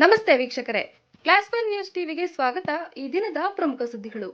ನಮಸ್ತೆ ವೀಕ್ಷಕರೇ. Class one news ಟಿವಿಗೆ ಸ್ವಾಗತ. ಈ ದಿನದ ಪ್ರಮುಖ ಸುದ್ದಿಗಳು.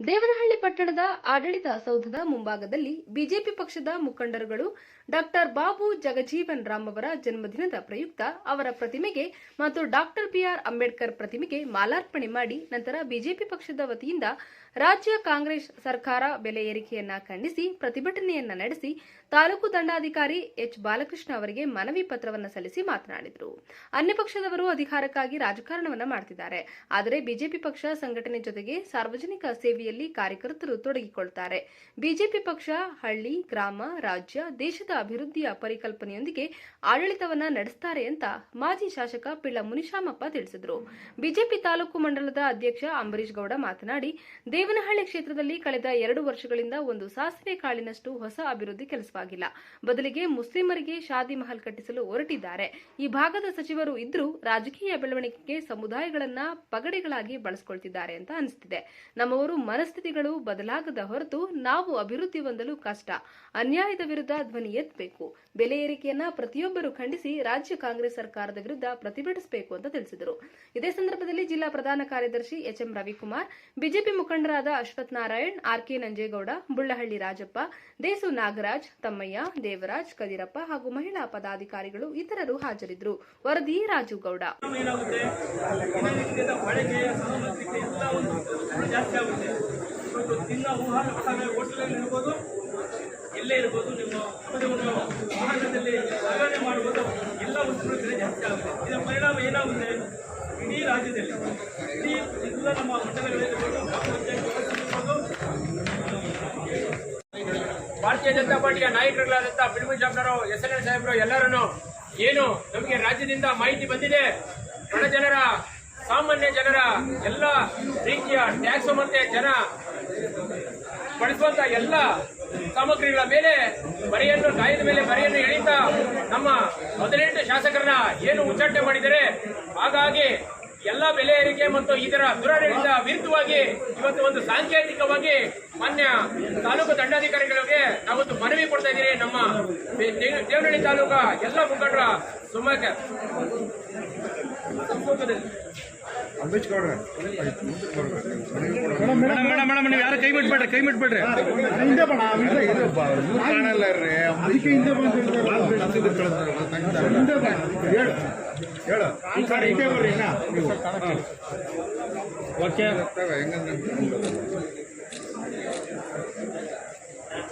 ದೇವನಹಳ್ಳಿ ಪಟ್ಟಣದ ಆಡಳಿತ ಸೌಧದ ಮುಂಭಾಗದಲ್ಲಿ ಬಿಜೆಪಿ ಪಕ್ಷದ ಮುಖಂಡರುಗಳು ಡಾಕ್ಟರ್ ಬಾಬು ಜಗಜೀವನ್ ರಾಮ್ ಅವರ ಜನ್ಮದಿನದ ಪ್ರಯುಕ್ತ ಅವರ ಪ್ರತಿಮೆಗೆ ಮತ್ತು ಡಾಕ್ಟರ್ ಬಿಆರ್ ಅಂಬೇಡ್ಕರ್ ಪ್ರತಿಮೆಗೆ ಮಾಲಾರ್ಪಣೆ ಮಾಡಿ ನಂತರ ಬಿಜೆಪಿ ಪಕ್ಷದ ವತಿಯಿಂದ ರಾಜ್ಯ ಕಾಂಗ್ರೆಸ್ ಸರ್ಕಾರ ಬೆಲೆ ಏರಿಕೆಯನ್ನ ಖಂಡಿಸಿ ಪ್ರತಿಭಟನೆಯನ್ನ ನಡೆಸಿ ತಾಲೂಕು ದಂಡಾಧಿಕಾರಿ ಎಚ್ ಬಾಲಕೃಷ್ಣ ಅವರಿಗೆ ಮನವಿ ಪತ್ರವನ್ನು ಸಲ್ಲಿಸಿ ಮಾತನಾಡಿದರು. ಅನ್ಯ ಪಕ್ಷದವರು ಅಧಿಕಾರಕ್ಕಾಗಿ ರಾಜಕಾರಣವನ್ನ ಮಾಡ್ತಿದ್ದಾರೆ. ಆದರೆ ಬಿಜೆಪಿ ಪಕ್ಷ ಸಂಘಟನೆ ಜೊತೆಗೆ ಸಾರ್ವಜನಿಕ ಸೇವೆಯಲ್ಲಿ ಕಾರ್ಯಕರ್ತರು ತೊಡಗಿಕೊಳ್ತಾರೆ. ಬಿಜೆಪಿ ಪಕ್ಷ, ಹಳ್ಳಿ, ಗ್ರಾಮ, ರಾಜ್ಯ, ದೇಶದ ಅಭಿವೃದ್ಧಿಯ ಪರಿಕಲ್ಪನೆಯೊಂದಿಗೆ ಆಡಳಿತವನ್ನ ನಡೆಸುತ್ತಾರೆ ಅಂತ ಮಾಜಿ ಶಾಸಕ ಪಿಳ್ಳ ಮುನಿಶಾಮಪ್ಪ ತಿಳಿಸಿದರು. ಬಿಜೆಪಿ ತಾಲೂಕು ಮಂಡಲದ ಅಧ್ಯಕ್ಷ ಅಂಬರೀಶ್ ಗೌಡ ಮಾತನಾಡಿ, ದೇವನಹಳ್ಳಿ ಕ್ಷೇತ್ರದಲ್ಲಿ ಕಳೆದ ಎರಡು ವರ್ಷಗಳಿಂದ ಒಂದು ಸಾಸಿವೆ ಕಾಳಿನಷ್ಟು ಹೊಸ ಅಭಿವೃದ್ಧಿ ಕೆಲಸವಾಗಿಲ್ಲ ಬದಲಿಗೆ ಮುಸ್ಲಿಮರಿಗೆ ಶಾದಿ ಮಹಲ್ ಕಟ್ಟಿಸಲು ಹೊರಟಿದ್ದಾರೆ. ಈ ಭಾಗದ ಸಚಿವರು ಇದ್ರೂ ರಾಜಕೀಯ ಬೆಳವಣಿಗೆಗೆ ಸಮುದಾಯಗಳನ್ನ ಪಗಡೆಗಳಾಗಿ ಬಳಸಿಕೊಳ್ತಿದ್ದಾರೆ ಅಂತ ಅನಿಸ್ತಿದೆ. ನಮ್ಮವರು ಮನಸ್ಥಿತಿಗಳು ಬದಲಾಗದ ಹೊರತು ನಾವು ಅಭಿವೃದ್ಧಿ ಹೊಂದಲು ಕಷ್ಟ. ಅನ್ಯಾಯದ ವಿರುದ್ಧ ಧ್ವನಿ ಎತ್ತಬೇಕು ಬೆಲೆ ಏರಿಕೆಯನ್ನ ಪ್ರತಿಯೊಬ್ಬರು ಖಂಡಿಸಿ ರಾಜ್ಯ ಕಾಂಗ್ರೆಸ್ ಸರ್ಕಾರದ ವಿರುದ್ಧ ಪ್ರತಿಭಟಿಸಬೇಕು ಅಂತ ತಿಳಿಸಿದರು. ಇದೇ ಸಂದರ್ಭದಲ್ಲಿ ಜಿಲ್ಲಾ ಪ್ರಧಾನ ಕಾರ್ಯದರ್ಶಿ ಎಚ್ ಎಂ ರವಿಕುಮಾರ್, ಬಿಜೆಪಿ ಮುಖಂಡರಾದ ಅಶ್ವಥ್ ನಾರಾಯಣ್, ಆರ್ ಕೆ ನಂಜೇಗೌಡ, ಬುಳ್ಳಹಳ್ಳಿ ರಾಜಪ್ಪ, ದೇಸು ನಾಗರಾಜ್ ತಮ್ಮಯ್ಯ, ದೇವರಾಜ್, ಕದಿರಪ್ಪ ಹಾಗೂ ಮಹಿಳಾ ಪದಾಧಿಕಾರಿಗಳು ಇತರರು ಹಾಜರಿದ್ದರು. ವರದಿ ರಾಜು ಗೌಡ ಏನಾಗುತ್ತೆ? ದಿನನಿತ್ಯದ ಬಳಕೆ ಸಾಮಗ್ರಿಕೆ ಎಲ್ಲ ಒಂದು ಖರ್ಚು ಜಾಸ್ತಿ ಆಗುತ್ತೆ? ಇವತ್ತು ದಿನ ಆಹಾರ ಹೋಟೆಲಲ್ಲಿ ಇರ್ಬೋದು ನಿಮ್ಮ ಸಾಗಣೆ ಎಲ್ಲ ವಸ್ತುಗಳು ಬೆಲೆ ಇದರ ಪರಿಣಾಮ ಏನಾಗುತ್ತೆ? ಇಡೀ ರಾಜ್ಯದಲ್ಲಿ, ಇಡೀ ಎಲ್ಲ ನಮ್ಮ ಮಂಡಲಗಳಿರ್ಬೋದು ಗ್ರಾಮ ಪಂಚಾಯತ್ ಇರ್ಬೋದು ಭಾರತೀಯ ಜನತಾ ಪಾರ್ಟಿಯ ನಾಯಕರುಗಳಾದಂತಹ ಬಿಡುಗು ಜಾಬ್ನರು ಎಸ್ ಎನ್ ಎಲ್ ಸಾಹೇಬರು ಎಲ್ಲರನ್ನು ಏನು ನಮಗೆ ರಾಜ್ಯದಿಂದ ಮಾಹಿತಿ ಬಂದಿದೆ. ಬಡ ಜನರ, ಸಾಮಾನ್ಯ ಜನರ ಎಲ್ಲ ರೀತಿಯ ಟ್ಯಾಕ್ಸ್ ಮತ್ತೆ ಜನ ಬಳಸುವಂತ ಎಲ್ಲ ಸಾಮಗ್ರಿಗಳ ಮೇಲೆ ಬರೆಯನ್ನು ಗಾಯದ ಮೇಲೆ ಬರೆಯನ್ನು ಎಳೀತಾ ನಮ್ಮ ಹದಿನೆಂಟು ಶಾಸಕರನ್ನ ಏನು ಉಚ್ಚಾಟನೆ ಮಾಡಿದರೆ, ಹಾಗಾಗಿ ಎಲ್ಲ ಬೆಲೆ ಏರಿಕೆ ಮತ್ತು ಇದರ ದುರಾಡಳಿತ ವಿರುದ್ಧವಾಗಿ ಇವತ್ತು ಒಂದು ಸಾಂಕೇತಿಕವಾಗಿ ಮಾನ್ಯ ತಾಲೂಕು ದಂಡಾಧಿಕಾರಿಗಳಿಗೆ ನಾವೊಂದು ಮನವಿ ಕೊಡ್ತಾ ಇದ್ದೀರಿ. ನಮ್ಮ ದೇವನಹಳ್ಳಿ ತಾಲೂಕಾ ಎಲ್ಲ ಮುಖಂಡರ ಸುಮಾರು ಅಂಬೇಡ್ಕರ್ ಯಾರು ಕೈ ಬಿಟ್ಬೇಡ್ರಿ ಕೈ ಬಿಟ್ಬೇಡ್ರಿ ಹಿಂದೆ ಕಾಣಲ್ಲ ರೀ ಅದಕ್ಕೆ ಹಿಂದೆ ಬಂದು ಹಿಂದೆ ಬಾ. ಹೇಳು. ಇದೇ ಬರ್ರಿ ನೀವು. ಓಕೆ. ಹೆಂಗಂದ್ರೆ.